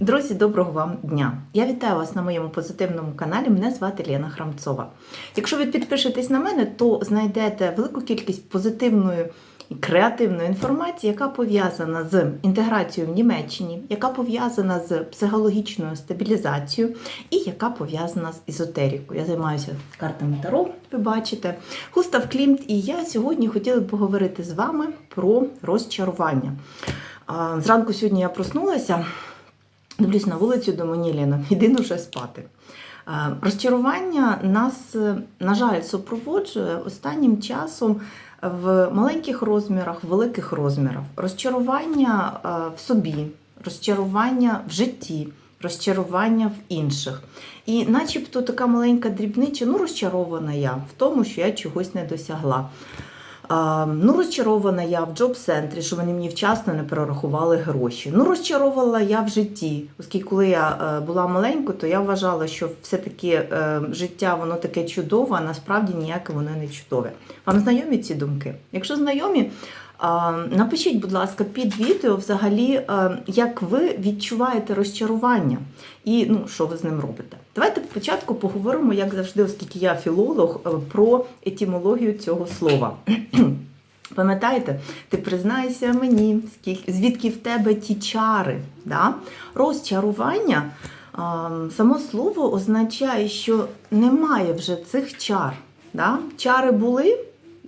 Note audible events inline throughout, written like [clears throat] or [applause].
Друзі, доброго вам дня! Я вітаю вас на моєму позитивному каналі. Мене звати Лена Храмцова. Якщо ви підпишетесь на мене, то знайдете велику кількість позитивної і креативної інформації, яка пов'язана з інтеграцією в Німеччині, яка пов'язана з психологічною стабілізацією і яка пов'язана з езотерикою. Я займаюся картами Таро, ви бачите. Густав Клімт, і я сьогодні хотіла б поговорити з вами про розчарування. Зранку сьогодні я проснулася. Дивлюсь на вулицю, думаю, ні, Лена, [laughs] іди ну вже спати. Е, Розчарування нас, е, на жаль, супроводжує останнім часом в маленьких розмірах, в великих розмірах. Розчарування е, в собі, розчарування в житті, розчарування в інших. І начебто така маленька дрібнича, ну розчарована я в тому, що я чогось не досягла. Ну, розчарована я в джоб-центрі, що вони мені вчасно не перерахували гроші. Ну, розчарована я в житті, оскільки коли я е, була маленькою, то я вважала, що все-таки е, життя воно таке чудове, а насправді ніяке воно не чудове. Вам знайомі ці думки? Якщо знайомі, напишіть, будь ласка, під відео взагалі, е, як ви відчуваєте розчарування і ну, що ви з ним робите. Давайте спочатку поговоримо, як завжди, оскільки я філолог, е, про етімологію цього слова. [clears throat] Пам'ятаєте, ти признайся мені, скільки, звідки в тебе ті чари. Да? Розчарування, само слово означає, що немає вже цих чар. Да? Чари були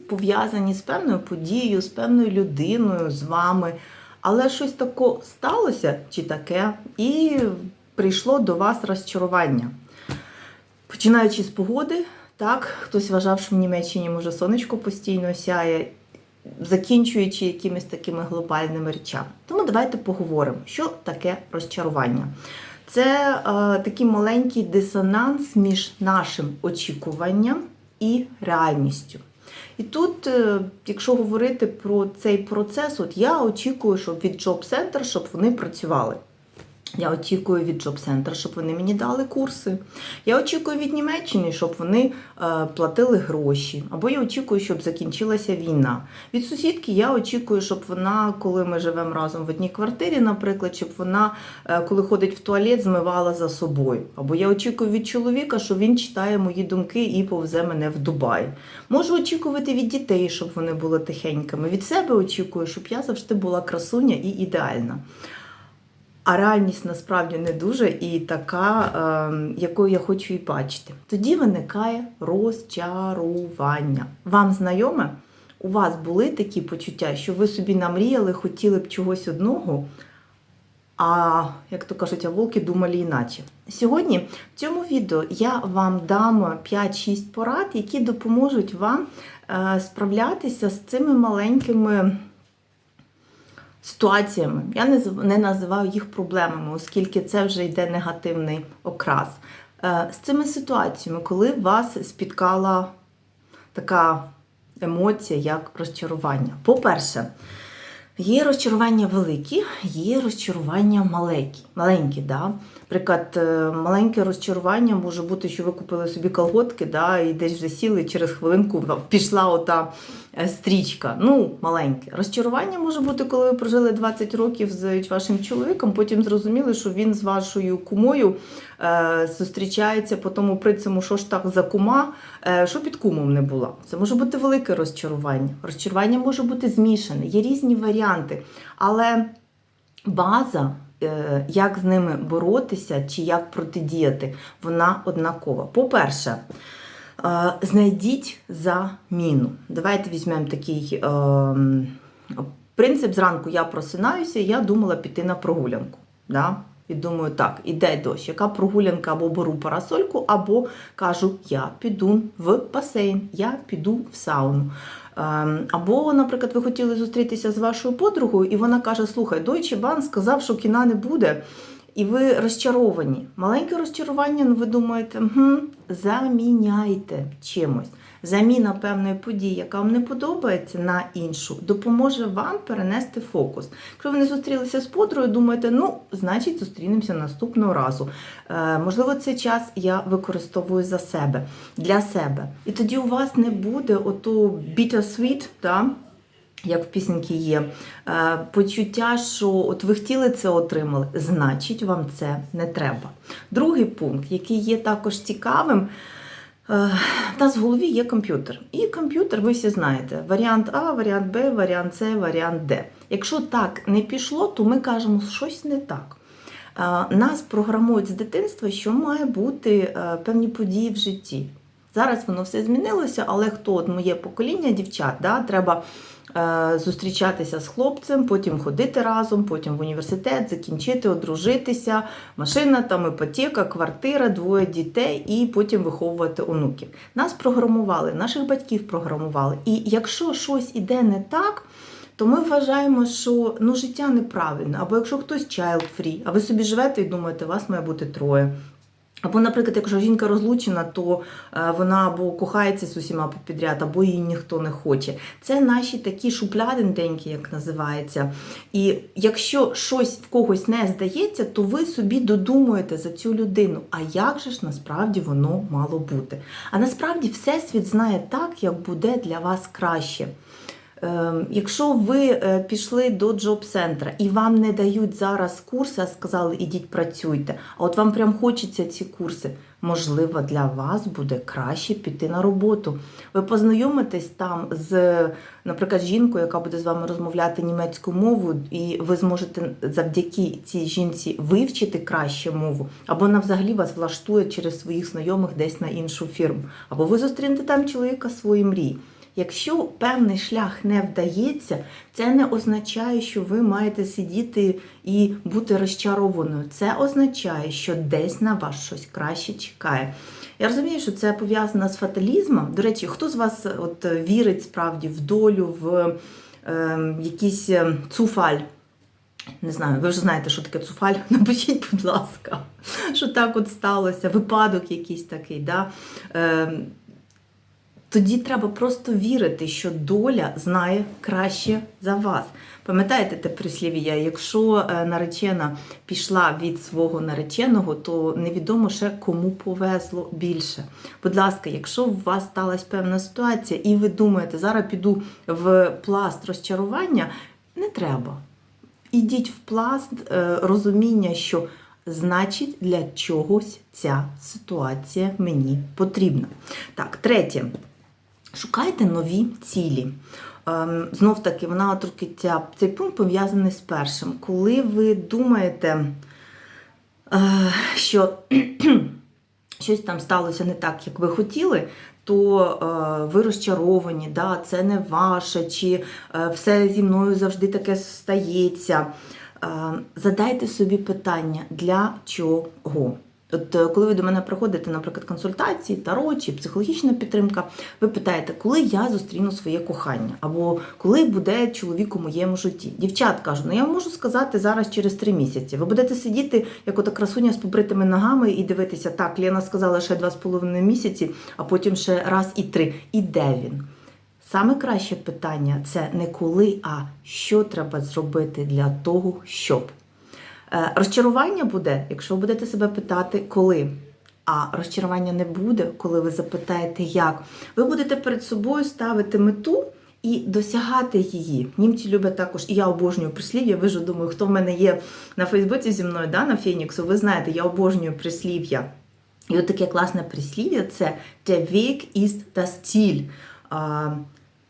пов'язані з певною подією, з певною людиною, з вами. Але щось таке сталося чи таке, і прийшло до вас розчарування. Починаючи з погоди, так, хтось вважав, що в Німеччині може сонечко постійно сяє, закінчуючи якимись такими глобальними речами. Тому давайте поговоримо, що таке розчарування. Це е, такий маленький дисонанс між нашим очікуванням і реальністю. І тут, е, якщо говорити про цей процес, от я очікую, щоб від Job Center, щоб вони працювали. Я очікую від Job Center, щоб вони мені дали курси. Я очікую від Німеччини, щоб вони е, платили гроші. Або я очікую, щоб закінчилася війна. Від сусідки я очікую, щоб вона, коли ми живемо разом в одній квартирі, наприклад, щоб вона, е, коли ходить в туалет, змивала за собою. Або я очікую від чоловіка, що він читає мої думки і повзе мене в Дубай. Можу очікувати від дітей, щоб вони були тихенькими. Від себе очікую, щоб я завжди була красуня і ідеальна. А реальність насправді не дуже і така, е, якою я хочу і бачити. Тоді виникає розчарування. Вам знайоме? У вас були такі почуття, що ви собі намріяли, хотіли б чогось одного, а як то кажуть, а волки думали іначе. Сьогодні в цьому відео я вам дам 5-6 порад, які допоможуть вам е, справлятися з цими маленькими ситуаціями. Я не, не називаю їх проблемами, оскільки це вже йде негативний окрас. Е, З цими ситуаціями, коли вас спіткала така емоція, як розчарування. По-перше, Є розчарування великі, є розчарування маленькі. маленькі да? Наприклад, е, маленьке розчарування може бути, що ви купили собі колготки, да, і десь вже сіли, і через хвилинку пішла ота стрічка. Ну, маленьке. Розчарування може бути, коли ви прожили 20 років з вашим чоловіком, потім зрозуміли, що він з вашою кумою е, зустрічається по тому принципу, що ж так за кума, е, що під кумом не була. Це може бути велике розчарування. Розчарування може бути змішане, є різні варіанти. Але база, е, як з ними боротися чи як протидіяти, вона однакова. По-перше, е, знайдіть заміну. Давайте візьмемо такий е, принцип. Зранку я просинаюся, я думала піти на прогулянку. Да? І думаю, так, іде дощ, яка прогулянка або беру парасольку, або кажу, я піду в басейн, я піду в сауну. Ем, Або, наприклад, ви хотіли зустрітися з вашою подругою, і вона каже: Слухай, Deutsche Bank сказав, що кіна не буде, і ви розчаровані. Маленьке розчарування, ну ви думаєте, угу, заміняйте чимось. Заміна певної події, яка вам не подобається, на іншу, допоможе вам перенести фокус. Якщо ви не зустрілися з подругою, думаєте, ну, значить, зустрінемося наступного разу. Е, можливо, цей час я використовую за себе, для себе. І тоді у вас не буде ото bitter sweet, да? Як в пісеньки є, е, почуття, що от ви хотіли це отримали, значить вам це не треба. Другий пункт, який є також цікавим, е, у нас в голові є комп'ютер. І комп'ютер, ви всі знаєте, варіант А, варіант Б, варіант С, варіант Д. Якщо так не пішло, то ми кажемо, що щось не так. Е, Нас програмують з дитинства, що має бути е, певні події в житті. Зараз воно все змінилося, але хто от моє покоління дівчат, да, треба е, зустрічатися з хлопцем, потім ходити разом, потім в університет, закінчити, одружитися, машина, там іпотека, квартира, двоє дітей і потім виховувати онуків. Нас програмували, наших батьків програмували. І якщо щось іде не так, то ми вважаємо, що ну, життя неправильне. Або якщо хтось child free, а ви собі живете і думаєте, вас має бути троє. Або, наприклад, якщо жінка розлучена, то е, вона або кохається з усіма підряд, або її ніхто не хоче. Це наші такі шуплядинтенькі, як називається. І якщо щось в когось не здається, то ви собі додумуєте за цю людину. А як же ж насправді воно мало бути? А насправді всесвіт знає так, як буде для вас краще. Ем, Якщо ви е, пішли до джоб-центра і вам не дають зараз курси, а сказали, ідіть працюйте, а от вам прям хочеться ці курси, можливо, для вас буде краще піти на роботу. Ви познайомитесь там з, наприклад, жінкою, яка буде з вами розмовляти німецьку мову, і ви зможете завдяки цій жінці вивчити краще мову, або вона взагалі вас влаштує через своїх знайомих десь на іншу фірму, або ви зустрінете там чоловіка своєї мрії. Якщо певний шлях не вдається, це не означає, що ви маєте сидіти і бути розчарованою. Це означає, що десь на вас щось краще чекає. Я розумію, що це пов'язано з фаталізмом. До речі, хто з вас от, вірить справді в долю, в е, якийсь е, цуфаль? Не знаю, ви вже знаєте, що таке цуфаль. [laughs] Напишіть, будь ласка, що так от сталося, випадок якийсь такий. Да? Е, тоді треба просто вірити, що доля знає краще за вас. Пам'ятаєте те прислів'я? Якщо е, наречена пішла від свого нареченого, то невідомо ще кому повезло більше. Будь ласка, якщо у вас сталася певна ситуація, і ви думаєте, зараз піду в пласт розчарування, не треба. Ідіть в пласт е, розуміння, що значить для чогось ця ситуація мені потрібна. Так, третє. Шукайте нові цілі. Ем, Знов таки, вона трохи цей пункт пов'язаний з першим. Коли ви думаєте, е, що [clears throat] щось там сталося не так, як ви хотіли, то е, ви розчаровані, да, це не ваше, чи е, все зі мною завжди таке стається. Е, задайте собі питання, для чого? От е, коли ви до мене приходите, наприклад, консультації, таро чи психологічна підтримка, ви питаєте, коли я зустріну своє кохання, або коли буде чоловік у моєму житті. Дівчат кажуть, ну я можу сказати зараз через три місяці. Ви будете сидіти, як ота красуня з побритими ногами, і дивитися, так, Лена сказала ще два з половиною місяці, а потім ще раз і три. І де він? Саме краще питання це не коли, а що треба зробити для того, щоб. Е, Розчарування буде, якщо ви будете себе питати, коли. А розчарування не буде, коли ви запитаєте, як. Ви будете перед собою ставити мету і досягати її. Німці люблять також, і я обожнюю прислів'я. Ви ж думаю, хто в мене є на Фейсбуці зі мною, да, на Феніксу, ви знаєте, я обожнюю прислів'я. І от таке класне прислів'я це Der Weg ist das Ziel.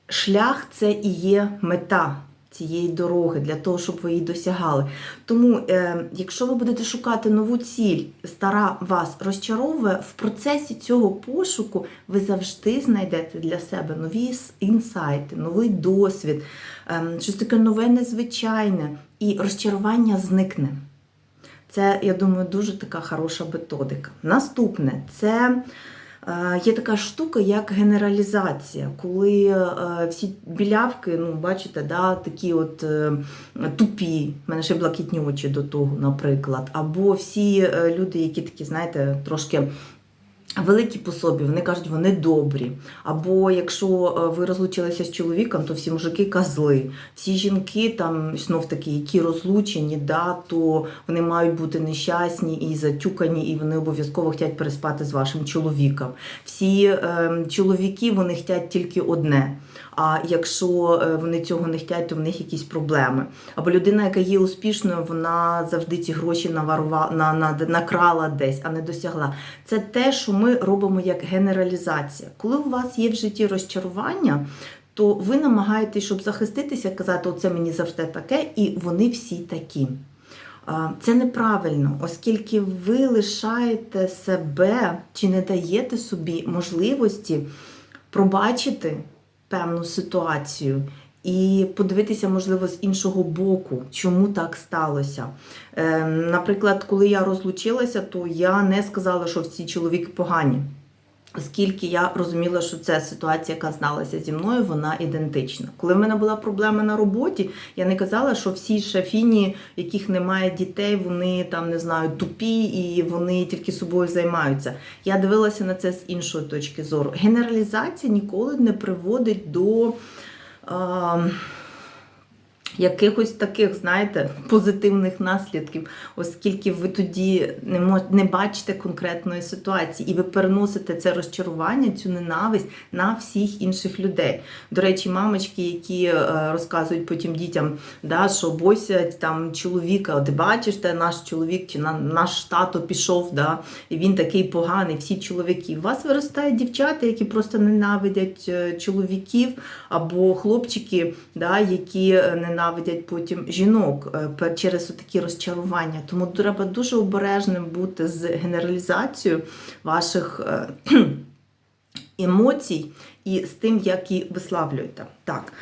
Шлях це і є мета цієї дороги для того, щоб ви її досягали. Тому, е, якщо ви будете шукати нову ціль, стара вас розчаровує, в процесі цього пошуку ви завжди знайдете для себе нові інсайти, новий досвід, е, щось таке нове, незвичайне, і розчарування зникне. Це, я думаю, дуже така хороша методика. Наступне це є така штука, як генералізація, коли е, всі білявки, ну, бачите, да, такі от е, тупі, в мене ще блакитні очі до того, наприклад, або всі е, люди, які такі, знаєте, трошки Великі по собі, вони кажуть, вони добрі. Або якщо е, ви розлучилися з чоловіком, то всі мужики козли. Всі жінки там знов таки, які розлучені, да, то вони мають бути нещасні і затюкані, і вони обов'язково хочуть переспати з вашим чоловіком. Всі е, чоловіки вони хочуть тільки одне. А якщо е, вони цього не хочуть, то в них якісь проблеми. Або людина, яка є успішною, вона завжди ці гроші наварува, на, на, накрала десь, а не досягла. Це те, що ми робимо як генералізація. Коли у вас є в житті розчарування, то ви намагаєтесь, щоб захиститися, казати, оце мені завжди таке, і вони всі такі. Це неправильно, оскільки ви лишаєте себе чи не даєте собі можливості пробачити певну ситуацію і подивитися, можливо, з іншого боку, чому так сталося. Е, Наприклад, коли я розлучилася, то я не сказала, що всі чоловіки погані. Оскільки я розуміла, що ця ситуація, яка зналася зі мною, вона ідентична. Коли в мене була проблема на роботі, я не казала, що всі шафіні, яких немає дітей, вони там не знаю, тупі і вони тільки собою займаються. Я дивилася на це з іншої точки зору. Генералізація ніколи не приводить до. А, Якихось таких, знаєте, позитивних наслідків, оскільки ви тоді не мож, не бачите конкретної ситуації, і ви переносите це розчарування, цю ненависть на всіх інших людей. До речі, мамочки, які е, розказують потім дітям, да, що бойся там чоловіка, от бачиш, те наш чоловік чи на наш тато пішов, да, і він такий поганий, всі чоловіки. У вас виростають дівчата, які просто ненавидять е, чоловіків, або хлопчики, да, які е, ненавидять потім жінок е, через такі розчарування. Тому треба дуже обережним бути з генералізацією ваших е, [clears throat] емоцій і з тим, як її виславлюєте. Так.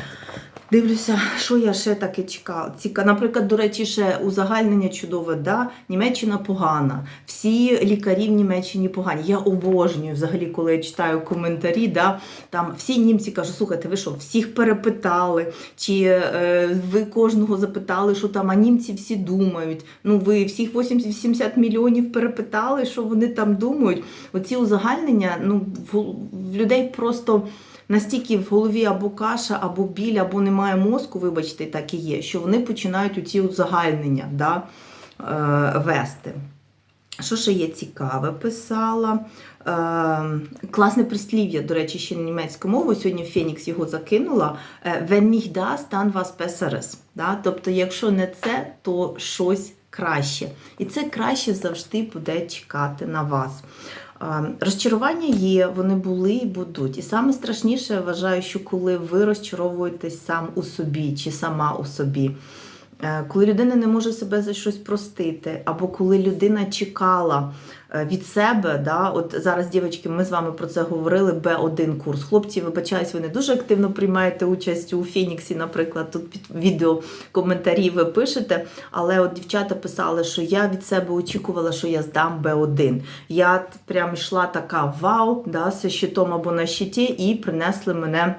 Дивлюся, що я ще таке чекала. Ціка, наприклад, до речі, ще узагальнення чудове, да? Німеччина погана, всі лікарі в Німеччині погані. Я обожнюю взагалі, коли я читаю коментарі, да? там всі німці кажуть, слухайте, ви що, всіх перепитали, чи е, ви кожного запитали, що там, а німці всі думають. Ну, ви всіх 80 мільйонів перепитали, що вони там думають. Оці узагальнення, ну, в, в людей просто настільки в голові або каша, або біль, або немає мозку, вибачте, так і є, що вони починають у ці узагальнення да, е, вести. Що ще є цікаве, писала. Е, класне прислів'я, до речі, ще німецькою мовою. Сьогодні Фенікс його закинула. Е, Wenn was besseres. Да? Тобто, якщо не це, то щось краще. І це краще завжди буде чекати на вас. Розчарування є, вони були і будуть. І саме страшніше я вважаю, що коли ви розчаровуєтесь сам у собі чи сама у собі. Е, Коли людина не може себе за щось простити, або коли людина чекала від себе, да, от зараз, дівчатки, ми з вами про це говорили, Б1 курс. Хлопці, вибачаюсь, ви не дуже активно приймаєте участь у Фініксі, наприклад, тут під відео коментарі ви пишете. Але от дівчата писали, що я від себе очікувала, що я здам Б1. Я прям йшла така вау, да, з щитом або на щиті, і принесли мене.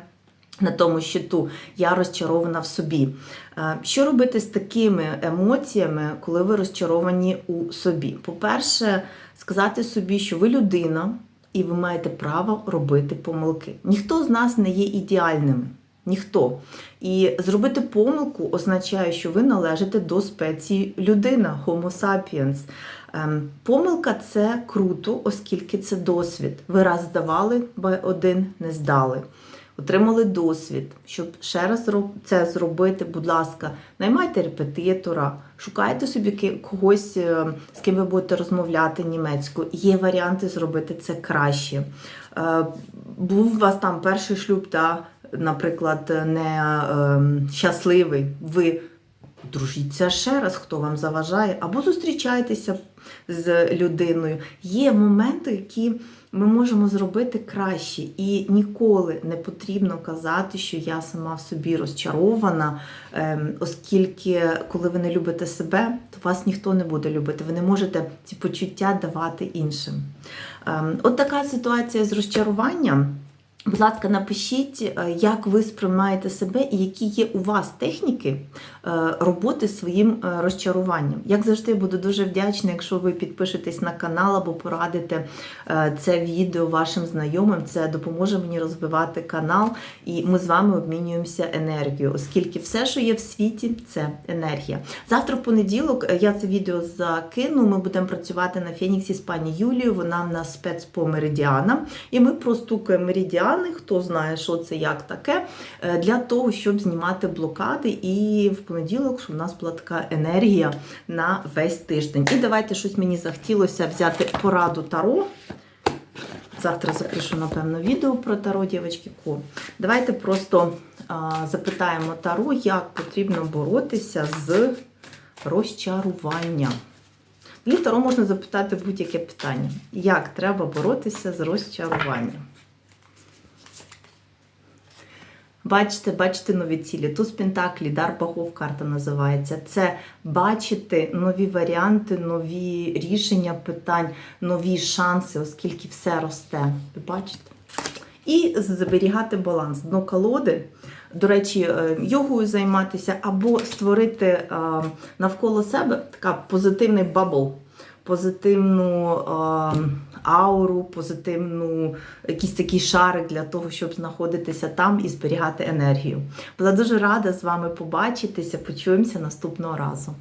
На тому щиту я розчарована в собі. Е, Що робити з такими емоціями, коли ви розчаровані у собі? По-перше, сказати собі, що ви людина і ви маєте право робити помилки. Ніхто з нас не є ідеальними. Ніхто. І зробити помилку означає, що ви належите до спеції людина, Homo sapiens. Ем, Помилка це круто, оскільки це досвід. Ви раз здавали, Б1 не здали отримали досвід, щоб ще раз це зробити, будь ласка, наймайте репетитора, шукайте собі когось, е, з ким ви будете розмовляти німецькою. Є варіанти зробити це краще. Е, був у вас там перший шлюб, та, наприклад, не ем, щасливий. Ви дружіться ще раз, хто вам заважає, або зустрічайтеся з людиною. Є моменти, які ми можемо зробити краще, і ніколи не потрібно казати, що я сама в собі розчарована, ем, оскільки, коли ви не любите себе, то вас ніхто не буде любити. Ви не можете ці почуття давати іншим. Ем, от така ситуація з розчаруванням. Будь ласка, напишіть, е, як ви сприймаєте себе і які є у вас техніки е, роботи своїм е, розчаруванням. Як завжди, буду дуже вдячна, якщо ви підпишетесь на канал або порадите це відео вашим знайомим. Це допоможе мені розвивати канал, і ми з вами обмінюємося енергією, оскільки все, що є в світі, це енергія. Завтра в понеділок я це відео закину. Ми будемо працювати на Феніксі з пані Юлією. Вона в нас спец по меридіанам, і ми простукаємо меридіани. Хто знає, що це як таке, е, для того, щоб знімати блокади. І в понеділок, у нас була така енергія на весь тиждень. І давайте щось мені захотілося взяти пораду Таро. Завтра запишу, напевно, відео про Таро, дівчатки. Давайте просто а, запитаємо Таро, як потрібно боротися з розчаруванням. Для Таро можна запитати будь-яке питання. Як треба боротися з розчаруванням? Бачите, бачите нові цілі. Туз Пентаклі, дар богов карта називається. Це бачити нові варіанти, нові рішення питань, нові шанси, оскільки все росте. Ви бачите? І зберігати баланс. Дно колоди, до речі, е, йогою займатися або створити е, навколо себе така позитивний бабл, позитивну е, ауру, позитивну якийсь такий шарик для того, щоб знаходитися там і зберігати енергію. Була дуже рада з вами побачитися. Почуємося наступного разу.